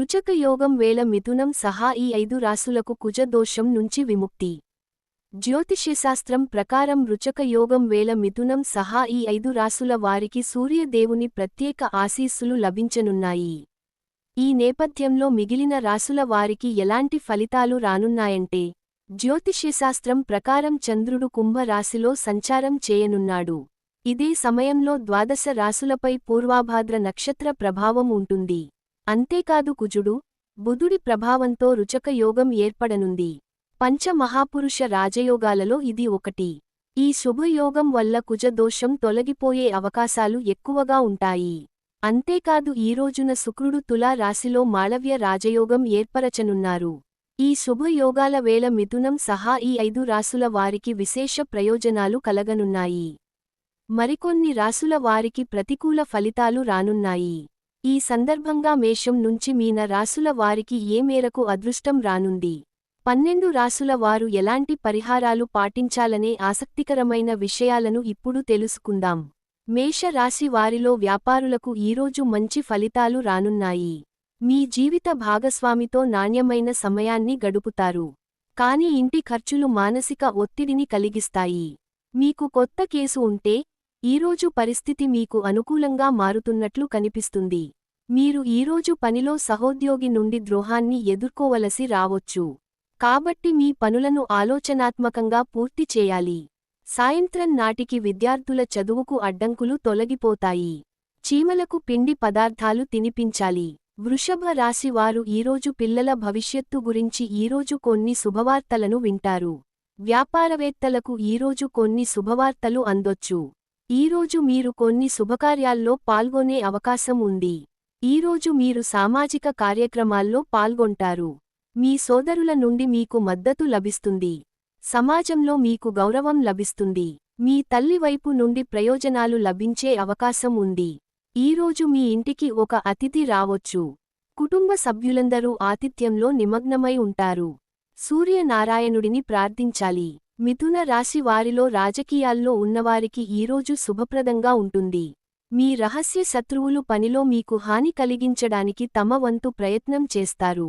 రుచక యోగం వేళ మిథునం సహా ఈ ఐదు రాసులకు కుజదోషం నుంచి విముక్తి. జ్యోతిష్యశాస్త్రం ప్రకారం రుచక యోగం వేళ మిథునం సహా ఈ ఐదు రాసుల వారికి సూర్యదేవుని ప్రత్యేక ఆశీస్సులు లభించనున్నాయి. ఈ నేపథ్యంలో మిగిలిన రాసుల వారికి ఎలాంటి ఫలితాలు రానున్నాయంటే జ్యోతిష్యశాస్త్రం ప్రకారం చంద్రుడు కుంభరాశిలో సంచారం చేయనున్నాడు. ఇదే సమయంలో ద్వాదశ రాసులపై పూర్వాభాద్ర నక్షత్ర ప్రభావం ఉంటుంది. అంతేకాదు కుజుడు బుధుడి ప్రభావంతో రుచక యోగం ఏర్పడనుంది. పంచమహాపురుష రాజయోగాలలో ఇది ఒకటి. ఈ శుభయోగం వల్ల కుజదోషం తొలగిపోయే అవకాశాలు ఎక్కువగా ఉంటాయి. అంతేకాదు ఈ రోజున శుక్రుడు తులా రాశిలో మాళవ్య రాజయోగం ఏర్పరచనున్నారు. ఈ శుభయోగాల వేళ మిథునం సహా ఈ ఐదు రాసుల వారికి విశేష ప్రయోజనాలు కలగనున్నాయి. మరికొన్ని రాసుల వారికి ప్రతికూల ఫలితాలు రానున్నాయి. ఈ సందర్భంగా మేషం నుంచి మీన రాసుల వారికి ఏ మేరకు అదృష్టం రానుంది? పన్నెండు రాసుల వారు ఎలాంటి పరిహారాలు పాటించాలనే ఆసక్తికరమైన విషయాలను ఇప్పుడు తెలుసుకుందాం. మేష రాశి వారిలో వ్యాపారులకు ఈరోజు మంచి ఫలితాలు రానున్నాయి. మీ జీవిత భాగస్వామితో నాణ్యమైన సమయాన్ని గడుపుతారు. కాని ఇంటి ఖర్చులు మానసిక ఒత్తిడిని కలిగిస్తాయి. మీకు కొత్త కేసు ఉంటే ఈరోజు పరిస్థితి మీకు అనుకూలంగా మారుతున్నట్లు కనిపిస్తుంది. మీరు ఈరోజు పనిలో సహోద్యోగి నుండి ద్రోహాన్ని ఎదుర్కోవలసి రావొచ్చు. కాబట్టి మీ పనులను ఆలోచనాత్మకంగా పూర్తి చేయాలి. సాయంత్రం నాటికి విద్యార్థుల చదువుకు అడ్డంకులు తొలగిపోతాయి. చీమలకు పిండి పదార్థాలు తినిపించాలి. వృషభ రాశివారు ఈరోజు పిల్లల భవిష్యత్తు గురించి ఈరోజు కొన్ని శుభవార్తలను వింటారు. వ్యాపారవేత్తలకు ఈరోజు కొన్ని శుభవార్తలు అందొచ్చు. ఈరోజు మీరు కొన్ని శుభకార్యాల్లో పాల్గొనే అవకాశం ఉంది. ఈరోజు మీరు సామాజిక కార్యక్రమాల్లో పాల్గొంటారు. మీ సోదరుల నుండి మీకు మద్దతు లభిస్తుంది. సమాజంలో మీకు గౌరవం లభిస్తుంది. మీ తల్లి వైపు నుండి ప్రయోజనాలు లభించే అవకాశం ఉంది. ఈరోజు మీ ఇంటికి ఒక అతిథి రావొచ్చు. కుటుంబ సభ్యులందరూ ఆతిథ్యంలో నిమగ్నమై ఉంటారు. సూర్యనారాయణుడిని ప్రార్థించాలి. మిథున రాశి వారిలో రాజకీయాల్లో ఉన్నవారికి ఈరోజు శుభప్రదంగా ఉంటుంది. మీ రహస్య శత్రువులు పనిలో మీకు హాని కలిగించడానికి తమ వంతు ప్రయత్నం చేస్తారు.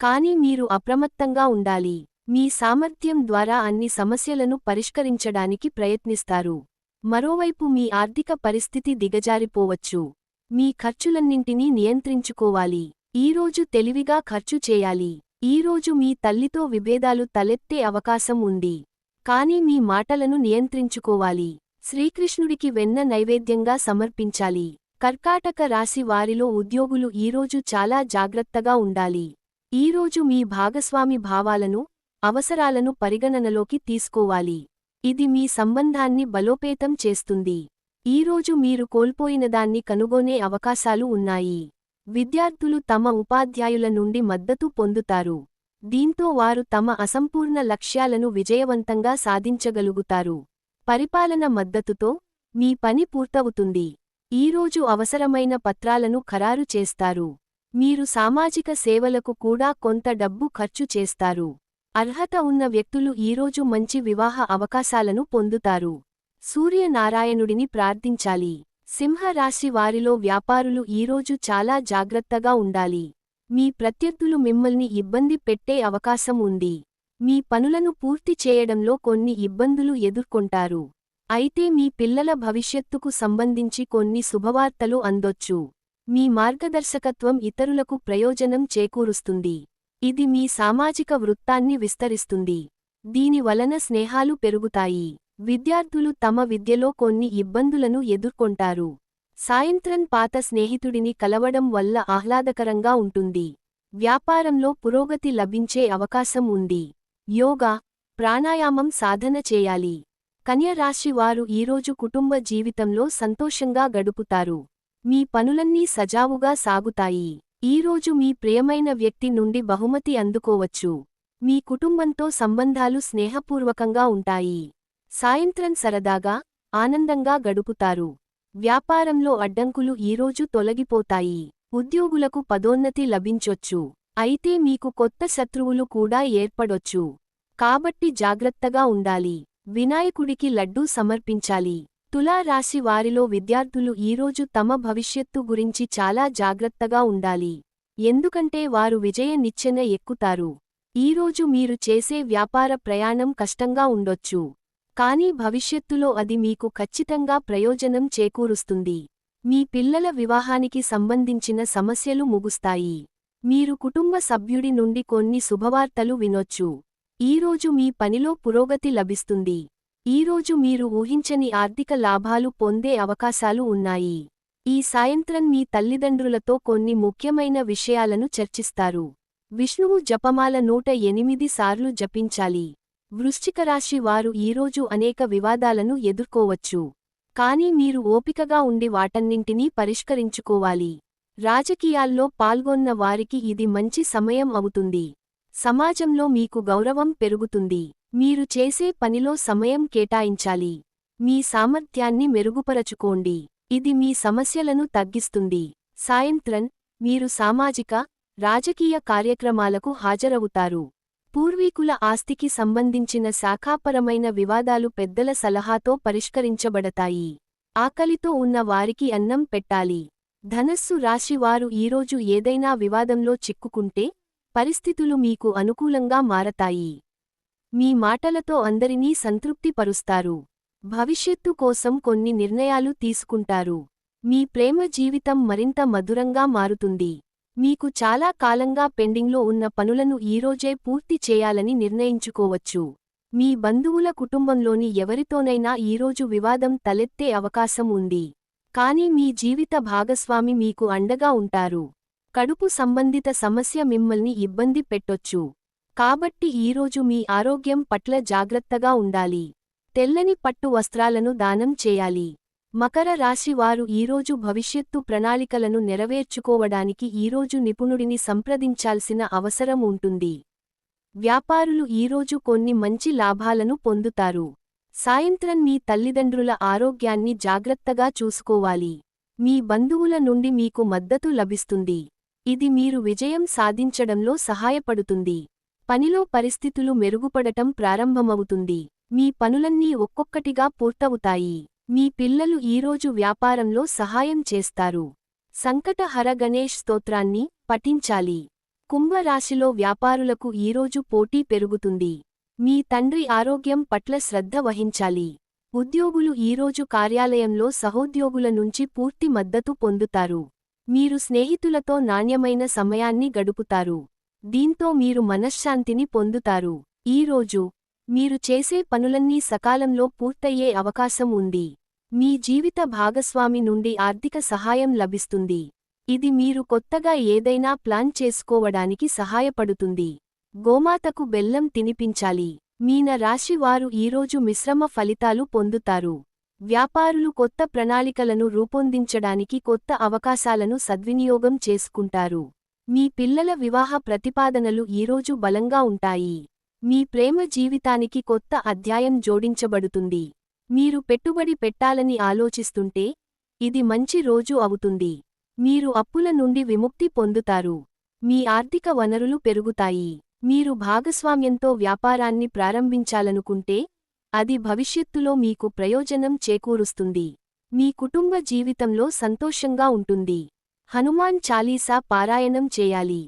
కానీ మీరు అప్రమత్తంగా ఉండాలి. మీ సామర్థ్యం ద్వారా అన్ని సమస్యలను పరిష్కరించడానికి ప్రయత్నిస్తారు. మరోవైపు మీ ఆర్థిక పరిస్థితి దిగజారిపోవచ్చు. మీ ఖర్చులన్నింటినీ నియంత్రించుకోవాలి. ఈరోజు తెలివిగా ఖర్చు చేయాలి. ఈరోజు మీ తల్లితో విభేదాలు తలెత్తే అవకాశం ఉంది. కాని మీ మాటలను నియంత్రించుకోవాలి. శ్రీకృష్ణుడికి వెన్న నైవేద్యంగా సమర్పించాలి. కర్కాటక రాశి వారిలో ఉద్యోగులు ఈరోజు చాలా జాగ్రత్తగా ఉండాలి. ఈరోజు మీ భాగస్వామి భావాలను అవసరాలను పరిగణనలోకి తీసుకోవాలి. ఇది మీ సంబంధాన్ని బలోపేతం చేస్తుంది. ఈరోజు మీరు కోల్పోయినదాన్ని కనుగొనే అవకాశాలు ఉన్నాయి. విద్యార్థులు తమ ఉపాధ్యాయుల నుండి మద్దతు పొందుతారు. దీంతో వారు తమ అసంపూర్ణ లక్ష్యాలను విజయవంతంగా సాధించగలుగుతారు. పరిపాలన మద్దతుతో మీ పని పూర్తవుతుంది. ఈరోజు అవసరమైన పత్రాలను ఖరారు చేస్తారు. మీరు సామాజిక సేవలకు కూడా కొంత డబ్బు ఖర్చు చేస్తారు. అర్హత ఉన్న వ్యక్తులు ఈరోజు మంచి వివాహ అవకాశాలను పొందుతారు. సూర్యనారాయణుడిని ప్రార్థించాలి. సింహరాశి వారిలో వ్యాపారులు ఈరోజు చాలా జాగ్రత్తగా ఉండాలి. మీ ప్రత్యర్థులు మిమ్మల్ని ఇబ్బంది పెట్టే అవకాశం ఉంది. మీ పనులను పూర్తి చేయడంలో కొన్ని ఇబ్బందులు ఎదుర్కొంటారు. అయితే మీ పిల్లల భవిష్యత్తుకు సంబంధించి కొన్ని శుభవార్తలు అందొచ్చు. మీ మార్గదర్శకత్వం ఇతరులకు ప్రయోజనం చేకూరుస్తుంది. ఇది మీ సామాజిక వృత్తాన్ని విస్తరిస్తుంది. దీని వలన స్నేహాలు పెరుగుతాయి. విద్యార్థులు తమ విద్యలో కొన్ని ఇబ్బందులను ఎదుర్కొంటారు. సాయంత్రం పాత స్నేహితుడిని కలవడం వల్ల ఆహ్లాదకరంగా ఉంటుంది. వ్యాపారంలో పురోగతి లభించే అవకాశం ఉంది. యోగా ప్రాణాయామం సాధన చేయాలి. కన్యరాశి వారు ఈరోజు కుటుంబ జీవితంలో సంతోషంగా గడుపుతారు. మీ పనులన్నీ సజావుగా సాగుతాయి. ఈరోజు మీ ప్రియమైన వ్యక్తి నుండి బహుమతి అందుకోవచ్చు. మీ కుటుంబంతో సంబంధాలు స్నేహపూర్వకంగా ఉంటాయి. సాయంత్రం సరదాగా ఆనందంగా గడుపుతారు. వ్యాపారంలో అడ్డంకులు ఈరోజు తొలగిపోతాయి. ఉద్యోగులకు పదోన్నతి లభించొచ్చు. అయితే మీకు కొత్త శత్రువులు కూడా ఏర్పడొచ్చు. కాబట్టి జాగ్రత్తగా ఉండాలి. వినాయకుడికి లడ్డూ సమర్పించాలి. తులారాశి వారిలో విద్యార్థులు ఈరోజు తమ భవిష్యత్తు గురించి చాలా జాగ్రత్తగా ఉండాలి. ఎందుకంటే వారు విజయ నిచ్చెన ఎక్కుతారు. ఈరోజు మీరు చేసే వ్యాపార ప్రయాణం కష్టంగా ఉండొచ్చు. కానీ భవిష్యత్తులో అది మీకు ఖచ్చితంగా ప్రయోజనం చేకూరుస్తుంది. మీ పిల్లల వివాహానికి సంబంధించిన సమస్యలు ముగుస్తాయి. మీరు కుటుంబ సభ్యుడి నుండి కొన్ని శుభవార్తలు వినొచ్చు. ఈరోజు మీ పనిలో పురోగతి లభిస్తుంది. ఈరోజు మీరు ఊహించని ఆర్థిక లాభాలు పొందే అవకాశాలు ఉన్నాయి. ఈ సాయంత్రం మీ తల్లిదండ్రులతో కొన్ని ముఖ్యమైన విషయాలను చర్చిస్తారు. విష్ణువు జపమాల నూట ఎనిమిది సార్లు జపించాలి. వృశ్చికరాశి వారు ఈరోజు అనేక వివాదాలను ఎదుర్కోవచ్చు. కానీ మీరు ఓపికగా ఉండి వాటన్నింటినీ పరిష్కరించుకోవాలి. రాజకీయాల్లో పాల్గొన్న వారికి ఇది మంచి సమయం అవుతుంది. సమాజంలో మీకు గౌరవం పెరుగుతుంది. మీరు చేసే పనిలో సమయం కేటాయించాలి. మీ సామర్థ్యాన్ని మెరుగుపరచుకోండి. ఇది మీ సమస్యలను తగ్గిస్తుంది. సాయంత్రం మీరు సామాజిక రాజకీయ కార్యక్రమాలకు హాజరవుతారు. పూర్వీకుల ఆస్తికి సంబంధించిన శాఖాపరమైన వివాదాలు పెద్దల సలహాతో పరిష్కరించబడతాయి. ఆకలితో ఉన్న వారికి అన్నం పెట్టాలి. ధనస్సు రాశివారు ఈరోజు ఏదైనా వివాదంలో చిక్కుకుంటే పరిస్థితులు మీకు అనుకూలంగా మారతాయి. మీ మాటలతో అందరినీ సంతృప్తిపరుస్తారు. భవిష్యత్తు కోసం కొన్ని నిర్ణయాలు తీసుకుంటారు. మీ ప్రేమ జీవితం మరింత మధురంగా మారుతుంది. మీకు చాలా కాలంగా పెండింగ్లో ఉన్న పనులను ఈరోజే పూర్తి చేయాలని నిర్ణయించుకోవచ్చు. మీ బంధువుల కుటుంబంలోని ఎవరితోనైనా ఈరోజు వివాదం తలెత్తే అవకాశం ఉంది. కానీ మీ జీవిత భాగస్వామి మీకు అండగా ఉంటారు. కడుపు సంబంధిత సమస్య మిమ్మల్ని ఇబ్బంది పెట్టొచ్చు. కాబట్టి ఈరోజు మీ ఆరోగ్యం పట్ల జాగ్రత్తగా ఉండాలి. తెల్లని పట్టు వస్త్రాలను దానం చేయాలి. మకర రాశి వారు ఈరోజు భవిష్యత్తు ప్రణాళికలను నెరవేర్చుకోవడానికి ఈరోజు నిపుణుడిని సంప్రదించాల్సిన అవసరం ఉంటుంది. వ్యాపారులు ఈరోజు కొన్ని మంచి లాభాలను పొందుతారు. సాయంత్రం మీ తల్లిదండ్రుల ఆరోగ్యాన్ని జాగ్రత్తగా చూసుకోవాలి. మీ బంధువుల నుండి మీకు మద్దతు లభిస్తుంది. ఇది మీరు విజయం సాధించడంలో సహాయపడుతుంది. పనిలో పరిస్థితులు మెరుగుపడటం ప్రారంభమవుతుంది. మీ పనులన్నీ ఒక్కొక్కటిగా పూర్తవుతాయి. మీ పిల్లలు ఈరోజు వ్యాపారంలో సహాయం చేస్తారు. సంకటహర గణేష్ స్తోత్రాన్ని పఠించాలి. కుంభరాశిలో వ్యాపారులకు ఈరోజు పోటీ పెరుగుతుంది. మీ తండ్రి ఆరోగ్యం పట్ల శ్రద్ధ వహించాలి. ఉద్యోగులు ఈరోజు కార్యాలయంలో సహోద్యోగుల నుంచి పూర్తి మద్దతు పొందుతారు. మీరు స్నేహితులతో నాణ్యమైన సమయాన్ని గడుపుతారు. దీంతో మీరు మనశ్శాంతిని పొందుతారు. ఈరోజు మీరు చేసే పనులన్నీ సకాలంలో పూర్తయ్యే అవకాశం ఉంది. మీ జీవిత భాగస్వామి నుండి ఆర్థిక సహాయం లభిస్తుంది. ఇది మీరు కొత్తగా ఏదైనా ప్లాన్ చేసుకోవడానికి సహాయపడుతుంది. గోమాతకు బెల్లం తినిపించాలి. మీన రాశి వారు ఈరోజు మిశ్రమ ఫలితాలు పొందుతారు. వ్యాపారులు కొత్త ప్రణాళికలను రూపొందించడానికి కొత్త అవకాశాలను సద్వినియోగం చేసుకుంటారు. మీ పిల్లల వివాహ ప్రతిపాదనలు ఈరోజు బలంగా ఉంటాయి. మీ ప్రేమ జీవితానికి కొత్త అధ్యాయం జోడించబడుతుంది. మీరు పెట్టుబడి పెట్టాలని ఆలోచిస్తుంటే ఇది మంచి రోజు అవుతుంది. మీరు అప్పుల నుండి విముక్తి పొందుతారు. మీ ఆర్థిక వనరులు పెరుగుతాయి. మీరు భాగస్వామ్యంతో వ్యాపారాన్ని ప్రారంభించాలనుకుంటే అది భవిష్యత్తులో మీకు ప్రయోజనం చేకూరుస్తుంది. మీ కుటుంబ జీవితంలో సంతోషంగా ఉంటుంది. హనుమాన్ చాలీసా పారాయణం చేయాలి.